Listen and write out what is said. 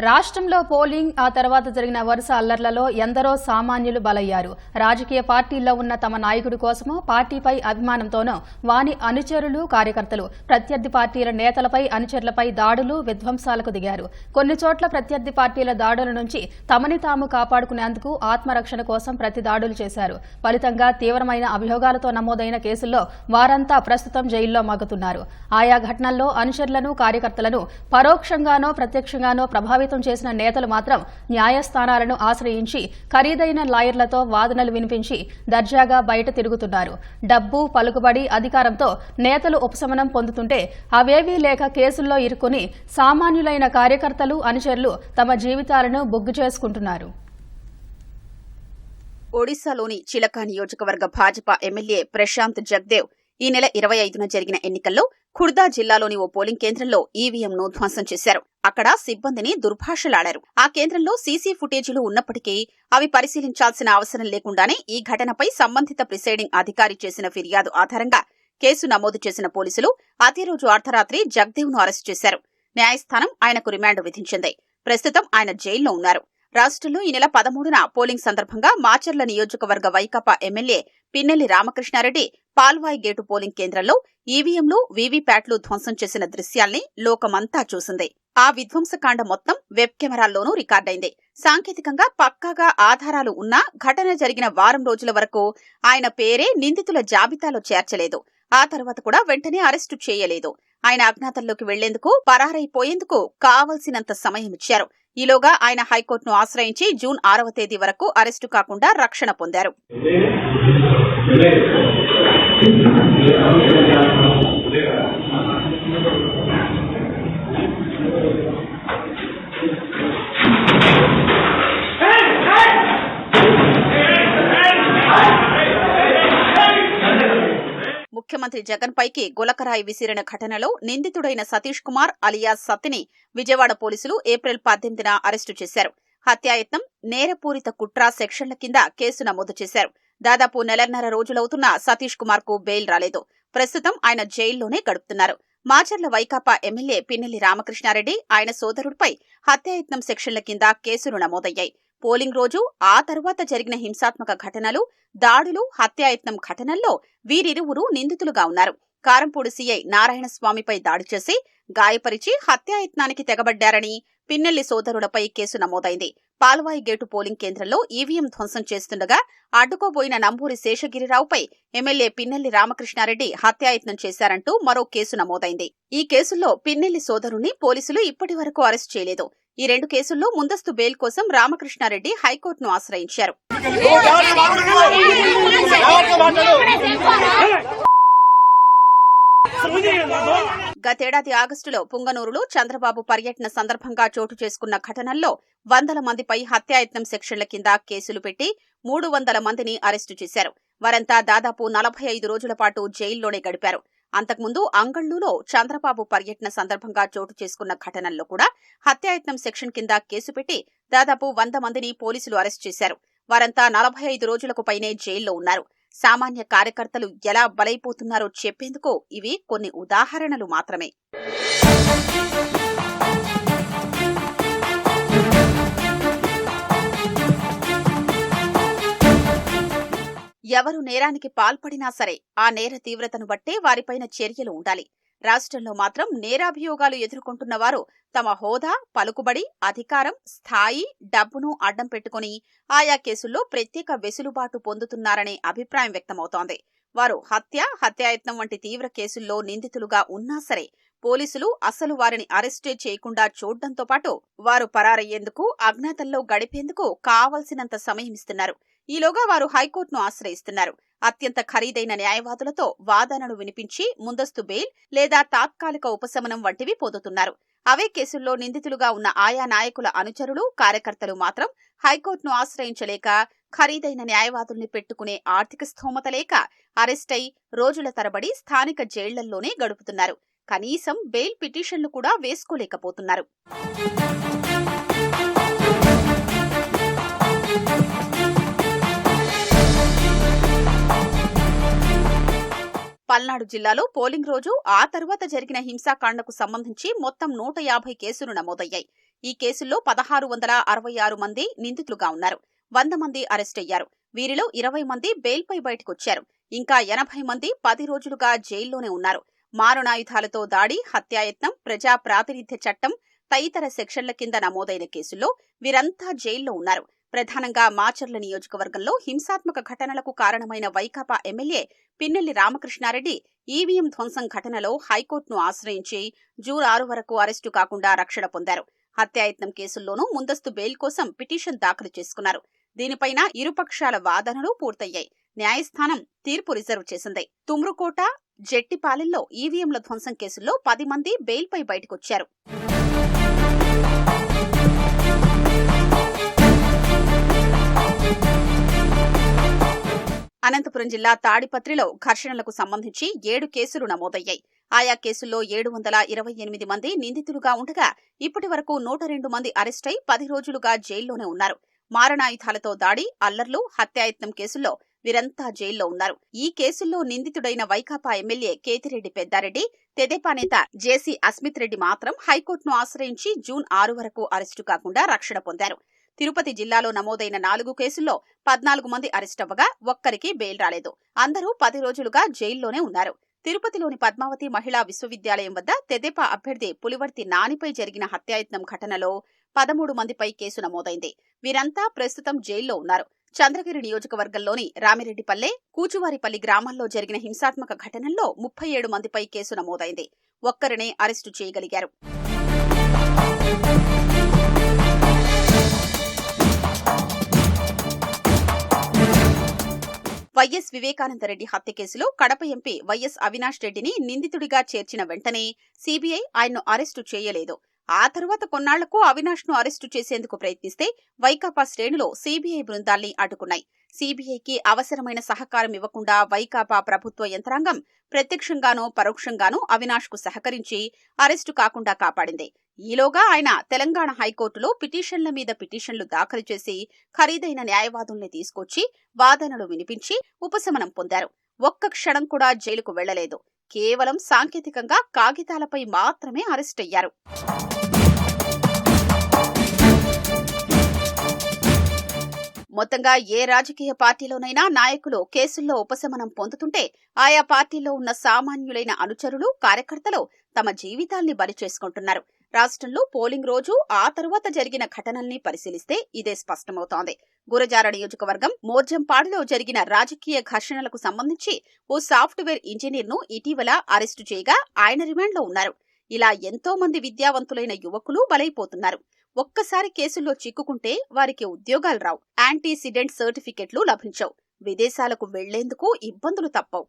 రాష్ట్రంలో పోలింగ్ ఆ తర్వాత జరిగిన వరుస అల్లర్లలో ఎందరో సామాన్యులు బలయ్యారు. రాజకీయ పార్టీల్లో ఉన్న తమ నాయకుడి కోసమో పార్టీపై అభిమానంతోనో వాని అనుచరులు కార్యకర్తలు ప్రత్యర్థి పార్టీల నేతలపై అనుచరులపై దాడులు విధ్వంసాలకు దిగారు. కొన్ని చోట్ల ప్రత్యర్థి పార్టీల దాడుల నుంచి తమని తాము కాపాడుకునేందుకు ఆత్మరక్షణ కోసం ప్రతి దాడులు చేశారు. ఫలితంగా తీవ్రమైన అభియోగాలతో నమోదైన కేసుల్లో వారంతా ప్రస్తుతం జైల్లో మగ్గుతున్నారు. ఆయా ఘటనల్లో అనుచరులను కార్యకర్తలను పరోక్షంగానో ప్రత్యక్షంగానో ప్రభావితం చేసిన నేతలు మాత్రం న్యాయస్థానాలను ఆశ్రయించి ఖరీదైన లాయర్లతో వాదనలు వినిపించి దర్జాగా బయట తిరుగుతున్నారు. డబ్బు పలుకుబడి అధికారంతో నేతలు ఉపశమనం పొందుతుంటే అవేవీ లేక కేసుల్లో ఇరుక్కుని సామాన్యులైన కార్యకర్తలు అనుచరులు తమ జీవితాలను బొగ్గు చేసుకుంటున్నారు. ఒడిశాలోని చిలక నియోజకవర్గ భాజపా ఎమ్మెల్యే ప్రశాంత్ జగ్దేవ్ ఈ నెల ఇరవై ఐదున జరిగిన ఎన్నికల్లో ఖుర్దా జిల్లాలోని ఓ పోలింగ్ కేంద్రంలో ఈవీఎంను ధ్వంసం చేశారు. అక్కడ సిబ్బందిని దుర్భాషలాడారు. ఆ కేంద్రంలో సీసీ ఫుటేజీలు ఉన్నప్పటికీ అవి పరిశీలించాల్సిన అవసరం లేకుండానే ఈ ఘటనపై సంబంధిత ప్రిసైడింగ్ అధికారి చేసిన ఫిర్యాదు ఆధారంగా కేసు నమోదు చేసిన పోలీసులు అదే రోజు అర్ధరాత్రి జగ్దేవ్ను అరెస్టు చేశారు. న్యాయస్థానం ఆయనకు రిమాండ్ విధించింది. ప్రస్తుతం ఆయన జైల్లో ఉన్నారు. రాష్ట్రంలో ఈ నెల పదమూడున పోలింగ్ సందర్భంగా మాచర్ల నియోజకవర్గ Vaikapa MLA Pinnelli Ramakrishna Reddy Palvai gate polling కేంద్రంలో ఈవీఎంలు వీవీప్యాట్లు ధ్వంసం చేసిన దృశ్యాల్ని లోకమంతా చూసింది. ఆ విధ్వంసకాండ మొత్తం వెబ్ కెమెరాల్లోనూ రికార్డైంది. సాంకేతికంగా పక్కాగా ఆధారాలు ఉన్నా ఘటన జరిగిన వారం రోజుల వరకు ఆయన పేరే నిందితుల జాబితాలో చేర్చలేదు. ఆ తర్వాత కూడా వెంటనే అరెస్టు చేయలేదు. ఆయన అజ్ఞాతంలోకి వెళ్ళేందుకు పరారైపోయేందుకు కావలసినంత సమయం ఇచ్చారు. ఈలోగా ఆయన హైకోర్టును ఆశ్రయించి జూన్ ఆరవ తేదీ వరకు అరెస్టు కాకుండా రక్షణ పొందారు. ముఖ్యమంత్రి జగన్ పైకి గులకరాయి విసిరిన ఘటనలో నిందితుడైన సతీష్ కుమార్ అలియాస్ సత్తిని విజయవాడ పోలీసులు ఏప్రిల్ పద్దెనిమిదిన అరెస్టు చేశారు. హత్యాయత్నం నేరపూరిత కుట్ర సెక్షన్ల కింద కేసు నమోదు చేశారు. దాదాపు నెలన్నర రోజులవుతున్న సతీష్ కుమార్కు బెయిల్ రాలేదు. ప్రస్తుతం ఆయన జైల్లోనే గడుపుతున్నారు. మాచర్ల వైకాపా ఎమ్మెల్యే పిన్నెల్లి రామకృష్ణారెడ్డి ఆయన సోదరుడిపై హత్యాయత్నం సెక్షన్ల కింద కేసులు నమోదయ్యాయి. పోలింగ్ రోజు ఆ తర్వాత జరిగిన హింసాత్మక ఘటనలు దాడులు హత్యాయత్నం ఘటనల్లో వీరిరువురు నిందితులుగా ఉన్నారు. కారంపూడి సీఐ నారాయణస్వామిపై దాడి చేసి గాయపరిచి హత్యాయత్నానికి తెగబడ్డారని పిన్నెల్లి సోదరులపై కేసు నమోదైంది. పాల్వాయి గేటు పోలింగ్ కేంద్రంలో ఈవీఎం ధ్వంసం చేస్తుండగా అడ్డుకోబోయిన నంబూరి శేషగిరిరావుపై ఎమ్మెల్యే పిన్నెల్లి రామకృష్ణారెడ్డి హత్యాయత్నం చేశారంటూ మరో కేసు నమోదైంది. ఈ కేసుల్లో పిన్నెల్లి సోదరుని పోలీసులు ఇప్పటి వరకు అరెస్ట్ చేయలేదు. ఈ రెండు కేసుల్లో ముందస్తు బెయిల్ కోసం రామకృష్ణారెడ్డి హైకోర్టును ఆశ్రయించారు. గతేడాది ఆగస్టులో పుంగనూరులో చంద్రబాబు పర్యటన సందర్భంగా చోటు చేసుకున్న ఘటనల్లో వందల మందిపై హత్యాయత్నం సెక్షన్ల కింద కేసులు పెట్టి మూడు వందల మందిని అరెస్టు చేశారు. వారంతా దాదాపు నలభై ఐదు రోజుల పాటు జైల్లోనే గడిపారు. అంతకుముందు అంగళ్ళులో చంద్రబాబు పర్యటన సందర్భంగా చోటు చేసుకున్న ఘటనల్లో కూడా హత్యాయత్నం సెక్షన్ కింద కేసు పెట్టి దాదాపు వంద మందిని పోలీసులు అరెస్ట్ చేశారు. వారంతా నలభై ఐదు రోజులకు పైనే జైల్లో ఉన్నారు. సామాన్య కార్యకర్తలు ఎలా బలైపోతున్నారో చెప్పేందుకు ఇవి కొన్ని ఉదాహరణలు మాత్రమే. ఎవరు నేరానికి పాల్పడినా సరే ఆ నేర తీవ్రతను బట్టే వారిపైన చర్యలు ఉండాలి. రాష్ట్రంలో మాత్రం నేరాభియోగాలు ఎదుర్కొంటున్న వారు తమ హోదా పలుకుబడి అధికారం స్థాయి డబ్బును అడ్డం పెట్టుకుని ఆయా కేసుల్లో ప్రత్యేక వెసులుబాటు పొందుతున్నారనే అభిప్రాయం వ్యక్తమవుతోంది. వారు హత్య హత్యాయత్నం వంటి తీవ్ర కేసుల్లో నిందితులుగా ఉన్నా సరే పోలీసులు అసలు వారిని అరెస్టే చేయకుండా చూడడంతో పాటు వారు పరారయ్యేందుకు అజ్ఞాతంలో గడిపేందుకు కావలసినంత సమయం ఇస్తున్నారు. ఈలోగా వారు హైకోర్టును ఆశ్రయిస్తున్నారు. అత్యంత ఖరీదైన న్యాయవాదులతో వాదనలు వినిపించి ముందస్తు బెయిల్ లేదా తాత్కాలిక ఉపశమనం వంటివి పొందుతున్నారు. అవే కేసుల్లో నిందితులుగా ఉన్న ఆయా నాయకుల అనుచరులు కార్యకర్తలు మాత్రం హైకోర్టును ఆశ్రయించలేక ఖరీదైన న్యాయవాదుల్ని పెట్టుకునే ఆర్థిక స్థోమత లేక అరెస్టై రోజుల తరబడి స్థానిక జైళ్ళల్లోనే గడుపుతున్నారు. కనీసం బెయిల్ పిటిషన్లు కూడా వేసుకోలేకపోతున్నారు. పల్నాడు జిల్లాలో పోలింగ్ రోజు ఆ తర్వాత జరిగిన హింసాకాండకు సంబంధించి మొత్తం నూట యాభై కేసులు నమోదయ్యాయి. ఈ కేసుల్లో పదహారు వందల అరవై ఆరు మంది నిందితులుగా ఉన్నారు. వంద మంది అరెస్ట్ అయ్యారు. వీరిలో ఇరవై మంది బెయిల్పై బయటకొచ్చారు. ఇంకా ఎనభై మంది పది రోజులుగా జైల్లోనే ఉన్నారు. మారణాయుధాలతో దాడి హత్యాయత్నం ప్రజా ప్రాతినిధ్య చట్టం తదితర సెక్షన్ల కింద నమోదైన కేసుల్లో వీరంతా జైల్లో ఉన్నారు. ప్రధానంగా మాచర్ల నియోజకవర్గంలో హింసాత్మక ఘటనలకు కారణమైన వైకాపా ఎమ్మెల్యే పిన్నెల్లి రామకృష్ణారెడ్డి ఈవీఎం ధ్వంసం ఘటనలో హైకోర్టును ఆశ్రయించి జూన్ ఆరు వరకు అరెస్టు కాకుండా రక్షణ పొందారు. హత్యాయత్నం కేసుల్లోనూ ముందస్తు బెయిల్ కోసం పిటిషన్ దాఖలు చేసుకున్నారు. దీనిపైన ఇరుపక్షాల వాదనలు పూర్తయ్యాయి. న్యాయస్థానం తీర్పు రిజర్వ్ చేసింది. తుమ్రుకోట జెట్టిపాలెంలో ఈవీఎంల ధ్వంసం కేసుల్లో పది మంది బెయిల్పై బయటకొచ్చారు. అనంతపురం జిల్లా తాడిపత్రిలో ఘర్షణలకు సంబంధించి ఏడు కేసులు నమోదయ్యాయి. ఆయా కేసుల్లో ఏడు వందల ఇరవై ఎనిమిది మంది నిందితులుగా ఉండగా ఇప్పటి వరకు నూట రెండు మంది అరెస్టై పది రోజులుగా జైల్లోనే ఉన్నారు. మారణాయుధాలతో దాడి అల్లర్లు హత్యాయత్నం కేసుల్లో వీరంతా జైల్లో ఉన్నారు. ఈ కేసుల్లో నిందితుడైన వైకాపా ఎమ్మెల్యే కేతిరెడ్డి పెద్దారెడ్డి తెదేపా నేత జేసీ అస్మిత్ రెడ్డి మాత్రం హైకోర్టును ఆశ్రయించి జూన్ ఆరు వరకు అరెస్టు కాకుండా రక్షణ పొందారు. తిరుపతి జిల్లాలో నమోదైన నాలుగు కేసుల్లో పద్నాలుగు మంది అరెస్ట్ అవ్వగా ఒక్కరికి బెయిల్ రాలేదు. అందరూ పది రోజులుగా జైల్లోనే ఉన్నారు. తిరుపతిలోని పద్మావతి మహిళా విశ్వవిద్యాలయం వద్ద తెదేపా అభ్యర్థి పులివర్తి నానిపై జరిగిన హత్యాయత్నం ఘటనలో పదమూడు మందిపై కేసు నమోదైంది. వీరంతా ప్రస్తుతం జైల్లో ఉన్నారు. చంద్రగిరి నియోజకవర్గంలోని రామిరెడ్డిపల్లె కూచువారిపల్లి గ్రామాల్లో జరిగిన హింసాత్మక ఘటనల్లో ముప్పై ఏడు మందిపై కేసు నమోదైంది. ఒక్కరినే అరెస్టు చేయగలిగారు. వైఎస్ వివేకానందరెడ్డి హత్య కేసులో కడప ఎంపీ వైఎస్ అవినాష్ రెడ్డిని నిందితుడిగా చేర్చిన వెంటనే సీబీఐ ఆయన్ను అరెస్టు చేయలేదు. ఆ తరువాత కొన్నాళ్ళకు అవినాష్ను అరెస్టు చేసేందుకు ప్రయత్నిస్తే వైకాపా శ్రేణులు సీబీఐ బృందాల్ని అడ్డుకున్నాయి. సీబీఐకి అవసరమైన సహకారం ఇవ్వకుండా వైకాపా ప్రభుత్వ యంత్రాంగం ప్రత్యక్షంగానూ పరోక్షంగానూ అవినాష్కు సహకరించి అరెస్టు కాకుండా కాపాడింది. ఈలోగా ఆయన తెలంగాణ హైకోర్టులో పిటిషన్ల మీద పిటిషన్లు దాఖలు చేసి ఖరీదైన న్యాయవాదుల్ని తీసుకొచ్చి వాదనలు వినిపించి ఉపశమనం పొందారు. ఒక్క క్షణం కూడా జైలుకు వెళ్ళలేదు కేవలం సాంకేతికంగా కాగితాలపై మాత్రమే అరెస్ట్ అయ్యారు. మొత్తంగా ఏ రాజకీయ పార్టీలోనైనా నాయకులు కేసుల్లో ఉపశమనం పొందుతుంటే ఆయా పార్టీలో ఉన్న సామాన్యులైన అనుచరులు కార్యకర్తలు తమ జీవితాల్ని బలి చేసుకుంటున్నారు రాష్ట్రంలో పోలింగ్ రోజు ఆ తరువాత జరిగిన ఘటనల్ని పరిశీలిస్తే ఇదే స్పష్టమవుతోంది. గురజార నియోజకవర్గం మోర్జంపాడులో జరిగిన రాజకీయ ఘర్షణలకు సంబంధించి ఓ సాఫ్ట్వేర్ ఇంజనీర్ను ఇటీవల అరెస్టు చేయగా ఆయన రిమాండ్లో ఉన్నారు. ఇలా ఎంతో మంది విద్యావంతులైన యువకులు బలైపోతున్నారు. ఒక్కసారి కేసుల్లో చిక్కుకుంటే వారికి ఉద్యోగాలు రావు. యాంటీసిడెంట్ సర్టిఫికెట్లు లభించవు. విదేశాలకు వెళ్ళేందుకు ఇబ్బందులు తప్పవు.